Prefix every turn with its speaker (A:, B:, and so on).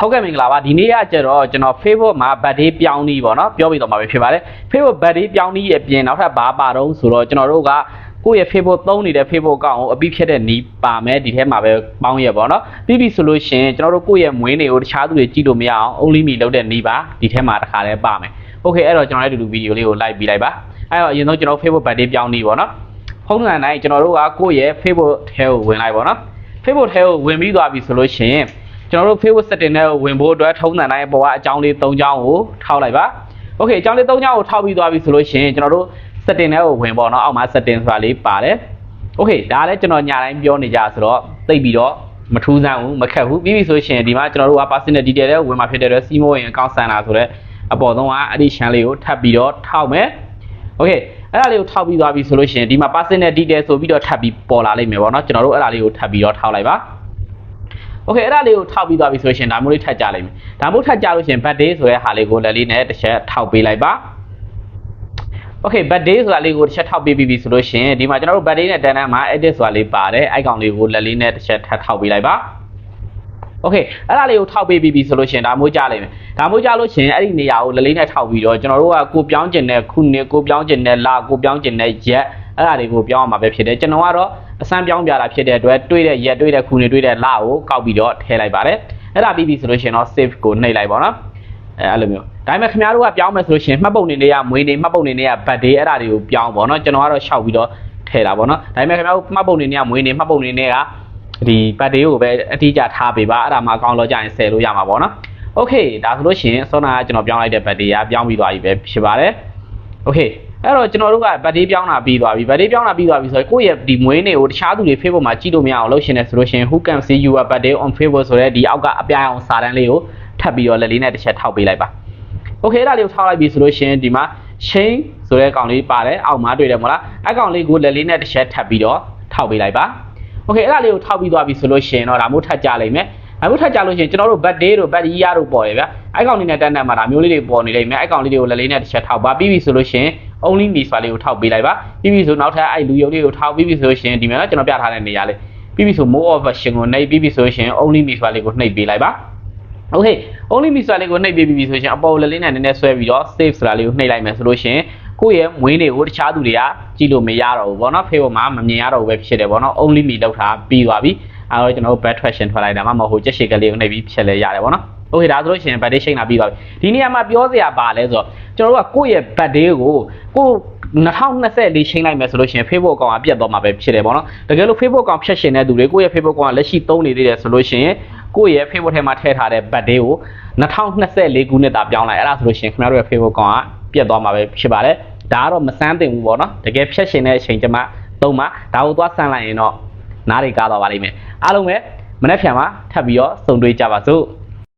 A: ဟုတ်ကဲ့မင်္ဂလာပါဒီနေ့ကကျတော့ကျွန်တော် Facebook မှာ birthday ပြောင်းနည်းပေါ့နော်ပြောပြီးတော့မှာပဲဖြစ်ပါတယ် Facebook birthday ပြောင်းနည်းရဲ့အပြင်နောက်ထပ်ဘာပါတော့ဆိုတော့ကျွန်တော်တို့ကကိုယ့်ရဲ့ Facebook သုံးနေတဲ့ Facebook အကောင့်ကိုအပြီးဖြစ်တဲ့နီးပါမယ်ဒီထဲမှာပဲပေါင်းရပေါ့နော်ပြီးပြီဆိုလို့ရှရင်ကျွန်တော်တို့ကိုယ့်ရဲ့မွေးနေ့ကိုတခြားသူတွေကြည့်လို့မရအောင် only me လုပ်တဲ့နီးပါဒီထဲမှာတစ်ခါလဲပါမယ် Okay အဲ့တော့ကျွန်တော်လည်းဒီလိုဗီဒီယိုလေးကို like ပြီးလိုက်ပါအဲ့တော့အရင်ဆုံးကျွန်တော် Facebook birthday ပြောင်းနည်းပေါ့နော်ဖုန်းနံတိုင်းကျွန်တော်တို့ကကိုယ့်ရဲ့ Facebook ထဲကိုဝင်လိုက်ပေါ့နော် Facebook ထဲကိုဝင်ပြီးသွားပြီဆိုလို့ရှရင် ကျွန်တော်တို့ Facebook setting နဲ့ဝင်ဖို့အတွက်ထုံးစံတိုင်းပေါ်ကအကြောင်းလေး၃ကြောင်းကိုထောက်လိုက်ပါ။ Okay အကြောင်းလေး၃ကြောင်းကိုထောက်ပြီးသွားပြီဆိုလို့ရှိရင်ကျွန်တော်တို့ setting နဲ့ကိုဝင်ပေါ့နော်အောက်မှာ setting ဆိုတာလေးပါတယ်။ Okay ဒါလည်းကျွန်တော်ညတိုင်းပြောနေကြဆိုတော့သိပ်ပြီးတော့မထူးဆန်းဘူးမခက်ဘူးပြီးပြီဆိုရှင်ဒီမှာကျွန်တော်တို့က personal detail တွေဝင်มาဖြစ်တဲ့အတွက်စီးမိုးရင် account center ဆိုတဲ့အပေါ်ဆုံးကအဲ့ဒီ channel လေးကိုထပ်ပြီးတော့ထောက်မယ်။ Okay အဲ့ဒါလေးကိုထောက်ပြီးသွားပြီဆိုလို့ရှိရင်ဒီမှာ personal detail ဆိုပြီးတော့ထပ်ပြီးပေါ်လာလိမ့်မယ်ပေါ့နော်ကျွန်တော်တို့အဲ့ဒါလေးကိုထပ်ပြီးတော့ထောက်လိုက်ပါ။ Okay အဲ့ဒါလေးကိုထောက်ပြီးသွားပြီဆိုရှင်ဒါမျိုးလေးထပ်ကြလိုက်မယ်။ဒါမျိုးထပ်ကြလို့ရှင် birthday ဆိုတဲ့ဟာလေးကိုလက်လေးနဲ့တစ်ချက်ထောက်ပေးလိုက်ပါ။ Okay birthday ဆိုတာလေးကိုတစ်ချက်ထောက်ပေးပြီးပြီဆိုလို့ရှင်ဒီမှာကျွန်တော်တို့ birthday နဲ့တန်းတန်းမှာ edit ဆိုတာလေးပါတယ်အဲ့ကောင်လေးကိုလက်လေးနဲ့တစ်ချက်ထပ်ထောက်ပေးလိုက်ပါ။ Okay အဲ့ဒါလေးကိုထောက်ပေးပြီးပြီဆိုလို့ရှင်ဒါမျိုးကြလိုက်မယ်။ဒါမျိုးကြလို့ရှင်အဲ့ဒီနေရာကိုလက်လေးနဲ့ထောက်ပြီးတော့ကျွန်တော်တို့ကကိုပြောင်းကျင်တဲ့ခုနှစ်ကိုပြောင်းကျင်တဲ့လကိုပြောင်းကျင်တဲ့ရက် အဲ့ဒါတွေကိုပြောင်းအောင်မှာပဲဖြစ်တယ်ကျွန်တော်ကတော့အစမ်းပြောင်းပြတာဖြစ်တဲ့အတွက်တွေးတဲ့ရက်တွေးတဲ့ခုနှစ်တွေးတဲ့လကိုကောက်ပြီးတော့ထည့်လိုက်ပါတယ်အဲ့ဒါပြီးပြီဆိုလို့ရှင်တော့ save ကိုနှိပ်လိုက်ပါတော့အဲအဲ့လိုမျိုးဒါပေမဲ့ခင်ဗျားတို့ကပြောင်းမယ်ဆိုလို့ရှင်မှတ်ပုံနေနေရမွေးနေမှတ်ပုံနေနေရ birthday အဲ့ဒါတွေကိုပြောင်းပေါ့နော်ကျွန်တော်ကတော့ရှောက်ပြီးတော့ထည့်တာပေါ့နော်ဒါပေမဲ့ခင်ဗျားတို့မှတ်ပုံနေနေရမွေးနေမှတ်ပုံနေနေကဒီ birthday ကိုပဲအတိအကျထားပေးပါအဲ့ဒါမှအကောင့်လောက်ကြရင်ဆယ်လို့ရမှာပေါ့နော် Okay ဒါဆိုလို့ရှိရင်စောနာကကျွန်တော်ပြောင်းလိုက်တဲ့ birthday ကပြောင်းပြီးသွားပြီပဲဖြစ်ပါတယ် Okay အဲ့တော့ကျွန်တော်တို့က birthday ပြောင်းတာပြီးသွားပြီ birthday ပြောင်းတာပြီးသွားပြီဆိုတော့ကိုယ့်ရဲ့ဒီမွေးနေ့ကိုတခြားသူတွေ Facebook မှာကြည့်လို့မရအောင်လုပ်ရှင်နေဆိုလို့ရှိရင် who can see your birthday on Facebook ဆိုတဲ့ဒီအောက်ကအပြာရောင်စာတန်းလေးကိုထပ်ပြီးတော့လက်လေးနဲ့တစ်ချက်ထောက်ပေးလိုက်ပါ Okay အဲ့ဒါလေးကိုထောက်လိုက်ပြီဆိုလို့ရှိရင်ဒီမှာ chain ဆိုတဲ့ကောင်လေးပါတယ်အောက်မှာတွေ့တယ်မဟုတ်လားအဲ့ကောင်လေးကိုလက်လေးနဲ့တစ်ချက်ထပ်ပြီးတော့ထောက်ပေးလိုက်ပါ Okay အဲ့ဒါလေးကိုထောက်ပြီးသွားပြီဆိုလို့ရှိရင်တော့ဒါမျိုးထပ်ကြလိုက်မယ်အခုထပ်ကြလို့ရှိရင်ကျွန်တော်တို့ birthday တို့ birthday year တို့ပေါ်ရဗျာအဲ့ကောင်လေးနဲ့တက်တက်မှာဒါမျိုးလေးတွေပေါ်နေလိမ့်မယ်အဲ့ကောင်လေးတွေကိုလက်လေးနဲ့တစ်ချက်ထောက်ပါပြီးပြီဆိုလို့ရှိရင် only me ဆိုတာလေးကိုထောက်ပေးလိုက်ပါပြီးပြီဆိုနောက်ထပ်အဲ့လူယုံလေးကိုထောက်ပြီးပြီဆိုလို့ရှိရင်ဒီမှာကျွန်တော်ပြထားတဲ့နေရာလေးပြီးပြီဆို more of version ကိုနှိပ်ပြီးပြီဆိုလို့ရှိရင် only me ဆိုတာလေးကိုနှိပ်ပေးလိုက်ပါ Okay only me ဆိုတာလေးကိုနှိပ်ပေးပြီးပြီဆိုရှင်အပေါ်လက်လေးနဲ့နည်းနည်းဆွဲပြီးတော့ save ဆိုတာလေးကိုနှိပ်လိုက်မယ်ဆိုလို့ရှင်ကိုယ့်ရဲ့မွေးနေ့ကိုတခြားသူတွေကကြည့်လို့မရတော့ဘူးဗောနော် Facebook မှာမမြင်ရတော့ဘူးပဲဖြစ်တယ်ဗောနော် only me လောက်ထားပြီးသွားပြီအဲတော့ကျွန်တော်တို့ back traction ထွက်လိုက်တာမှမဟုတ်ကြက်ရှည်ကလေးကိုနှိပ်ပြီးဖြတ်လဲရတယ်ဗောနော် Okay ဒါဆိုလို့ရှိရင် birthday ရှိန်တာပြီးသွားပြီဒီနေရာမှာပြောစရာပါလဲဆိုတော့ကျွန်တော်တို့ကကိုယ့်ရဲ့ birthday ကိုကို2024ချိန်လိုက်မယ်ဆိုလို့ရှိရင် Facebook အကောင့်ကပြတ်သွားမှာပဲဖြစ်တယ်ဗောနော်တကယ်လို့ Facebook အကောင့်ဖြတ်ရှင်တဲ့သူတွေကိုယ့်ရဲ့ Facebook အကောင့်ကလက်ရှိသုံးနေသေးတယ်ဆိုလို့ရှိရင်ကိုယ့်ရဲ့ Facebook ထဲမှာထည့်ထားတဲ့ birthday ကို2024ခုနှစ်တာပြောင်းလိုက်အဲ့ဒါဆိုလို့ရှိရင်ခင်ဗျားတို့ရဲ့ Facebook အကောင့်ကပြတ်သွားမှာပဲဖြစ်ပါတယ်ဒါကတော့မစမ်းသင့်ဘူးဗောနော်တကယ်ဖြတ်ရှင်တဲ့အချိန်ကျမှသုံးမှာဒါကိုသွားဆန်းလိုက်ရင်တော့နားတွေကားသွားပါလိမ့်မယ်အားလုံးပဲမနေ့ဖြန်မှာထပ်ပြီးတော့စုံတွေ့ကြပါစို့